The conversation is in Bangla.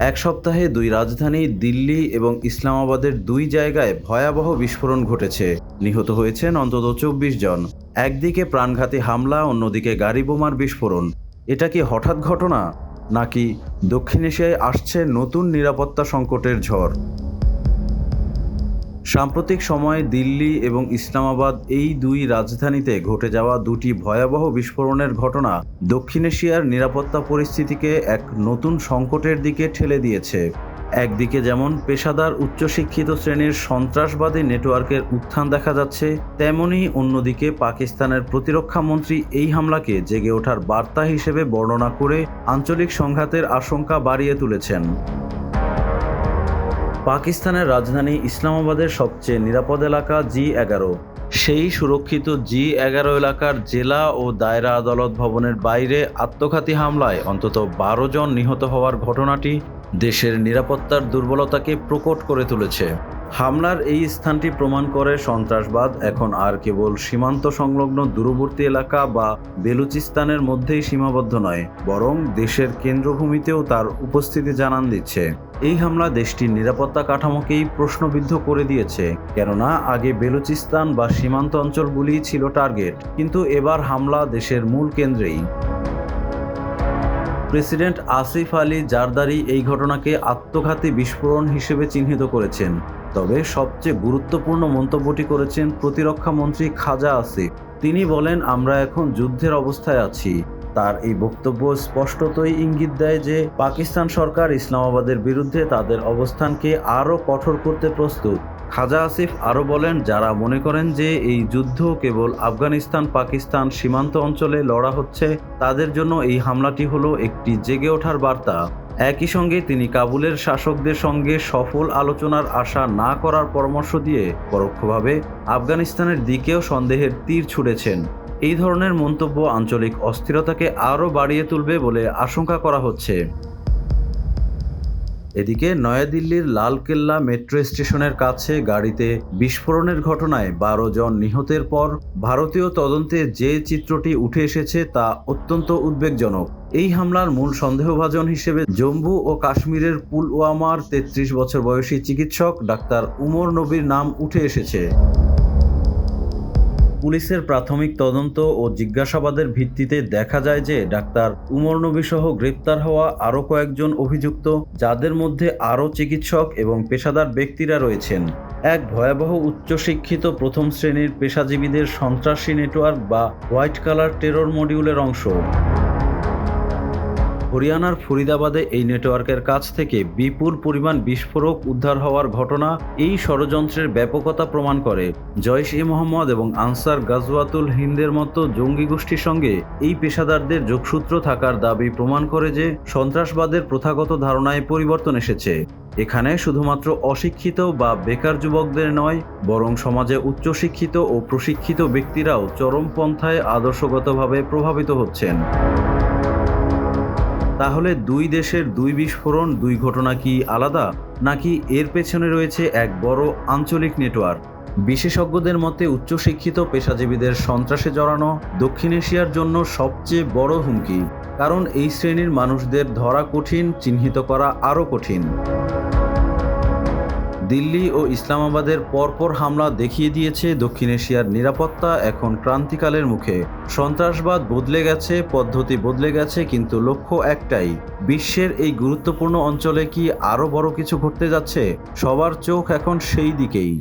এক সপ্তাহে দুই রাজধানী দিল্লি এবং ইসলামাবাদের দুই জায়গায় ভয়াবহ বিস্ফোরণ ঘটেছে। নিহত হয়েছেন অন্তত চব্বিশ জন। একদিকে প্রাণঘাতী হামলা, অন্যদিকে গাড়ি বোমার বিস্ফোরণ। এটা কি হঠাৎ ঘটনা? নাকি দক্ষিণ এশিয়ায় আসছে নতুন নিরাপত্তা সংকটের ঝড়? সাম্প্রতিক সময়ে দিল্লি এবং ইসলামাবাদ এই দুই রাজধানীতে ঘটে যাওয়া দুটি ভয়াবহ বিস্ফোরণের ঘটনা দক্ষিণ এশিয়ার নিরাপত্তা পরিস্থিতিকে এক নতুন সংকটের দিকে ঠেলে দিয়েছে। একদিকে যেমন পেশাদার উচ্চশিক্ষিত শ্রেণির সন্ত্রাসবাদী নেটওয়ার্কের উত্থান দেখা যাচ্ছে, তেমনি অন্যদিকে পাকিস্তানের প্রতিরক্ষা মন্ত্রী এই হামলাকে জেগে ওঠার বার্তা হিসেবে বর্ণনা করে আঞ্চলিক সংঘাতের আশঙ্কা বাড়িয়ে তুলেছেন। পাকিস্তানের রাজধানী ইসলামাবাদের সবচেয়ে নিরাপদ এলাকা জি এগারো। সেই সুরক্ষিত জি এগারো এলাকার জেলা ও দায়রা আদালত ভবনের বাইরে আত্মঘাতী হামলায় অন্তত বারো জন নিহত হওয়ার ঘটনাটি দেশের নিরাপত্তার দুর্বলতাকে প্রকট করে তুলেছে। হামলার এই স্থানটি প্রমাণ করে সন্ত্রাসবাদ। এখন আর কেবল সীমান্ত সংলগ্ন দূরবর্তী এলাকা বা বেলুচিস্তানের মধ্যেই সীমাবদ্ধ নয়, বরং দেশের কেন্দ্রভূমিতেও তার উপস্থিতি জানান দিচ্ছে। এই হামলা দেশটির নিরাপত্তা কাঠামোকেই প্রশ্নবিদ্ধ করে দিয়েছে, কেননা আগে বেলুচিস্তান বা সীমান্ত অঞ্চলগুলি ছিল টার্গেট, কিন্তু এবার হামলা দেশের মূল কেন্দ্রেই। প্রেসিডেন্ট আসিফ আলী জারদারি এই ঘটনাকে আত্মঘাতী বিস্ফোরণ হিসেবে চিহ্নিত করেছেন। তবে সবচেয়ে গুরুত্বপূর্ণ মন্তব্যটি করেছেন প্রতিরক্ষা মন্ত্রী খাজা আসিফ। তিনি বলেন, আমরা এখন যুদ্ধের অবস্থায় আছি। তার এই বক্তব্য স্পষ্টতই ইঙ্গিত দেয় যে, পাকিস্তান সরকার ইসলামাবাদের বিরুদ্ধে তাদের অবস্থানকে আরও কঠোর করতে প্রস্তুত। খাজা আসিফ আরও বলেন, যারা মনে করেন যে এই যুদ্ধ কেবল আফগানিস্তান, পাকিস্তান সীমান্ত অঞ্চলে লড়া হচ্ছে, তাদের জন্য এই হামলাটি হলো একটি জেগে ওঠার বার্তা। একই সঙ্গে তিনি কাবুলের শাসকদের সঙ্গে সফল আলোচনার আশা না করার পরামর্শ দিয়ে পরোক্ষভাবে আফগানিস্তানের দিকেও সন্দেহের তীর ছুড়েছেন। এই ধরনের মন্তব্য আঞ্চলিক অস্থিরতাকে আরও বাড়িয়ে তুলবে বলে আশঙ্কা করা হচ্ছে। এদিকে নয়াদিল্লির লালকেল্লা মেট্রো স্টেশনের কাছে গাড়িতে বিস্ফোরণের ঘটনায় বারো জন নিহতের পর ভারতীয় তদন্তে যে চিত্রটি উঠে এসেছে তা অত্যন্ত উদ্বেগজনক। এই হামলার মূল সন্দেহভাজন হিসেবে জম্মু ও কাশ্মীরের পুলওয়ামার তেত্রিশ বছর বয়সী চিকিৎসক ডাক্তার উমর নবীর নাম উঠে এসেছে। পুলিশের প্রাথমিক তদন্ত ও জিজ্ঞাসাবাদের ভিত্তিতে দেখা যায় যে ডাক্তার উমর নবী সহ গ্রেপ্তার হওয়া আরও কয়েকজন অভিযুক্ত, যাদের মধ্যে আরও চিকিৎসক এবং পেশাদার ব্যক্তিরা রয়েছেন। এক ভয়াবহ উচ্চশিক্ষিত প্রথম শ্রেণির পেশাজীবীদের সন্ত্রাসী নেটওয়ার্ক বা হোয়াইট কালার টেরর মডিউলের অংশ। হরিয়ানার ফরিদাবাদে এই নেটওয়ার্কের কাছ থেকে বিপুল পরিমাণ বিস্ফোরক উদ্ধার হওয়ার ঘটনা এই ষড়যন্ত্রের ব্যাপকতা প্রমাণ করে। জয়শ ই মোহাম্মদ এবং আনসার গাজওয়াতুল হিন্দের মতো জঙ্গি গোষ্ঠীর সঙ্গে এই পেশাদারদের যোগসূত্র থাকার দাবি প্রমাণ করে যে সন্ত্রাসবাদের প্রথাগত ধারণায় পরিবর্তন এসেছে। এখানে শুধুমাত্র অশিক্ষিত বা বেকার যুবকদের নয়, বরং সমাজে উচ্চশিক্ষিত ও প্রশিক্ষিত ব্যক্তিরাও চরমপন্থায় আদর্শগতভাবে প্রভাবিত হচ্ছেন। তাহলে দুই দেশের দুই বিস্ফোরণ, দুই ঘটনা কি আলাদা? নাকি এর পেছনে রয়েছে এক বড় আঞ্চলিক নেটওয়ার্ক? বিশেষজ্ঞদের মতে উচ্চশিক্ষিত পেশাজীবীদের সন্ত্রাসে জড়ানো দক্ষিণ এশিয়ার জন্য সবচেয়ে বড় হুমকি, কারণ এই শ্রেণির মানুষদের ধরা কঠিন, চিহ্নিত করা আরও কঠিন। দিল্লি ও ইসলামাবাদের পরপর হামলা দেখিয়ে দিয়েছে দক্ষিণ এশিয়ার নিরাপত্তা, এখন ক্রান্তিকালের মুখে। সন্ত্রাসবাদ বদলে গেছে, পদ্ধতি বদলে গেছে, কিন্তু লক্ষ্য একটাই, বিশ্বের এই গুরুত্বপূর্ণ অঞ্চলে কি আরও বড় কিছু ঘটতে যাচ্ছে? সবার চোখ এখন সেই দিকেই।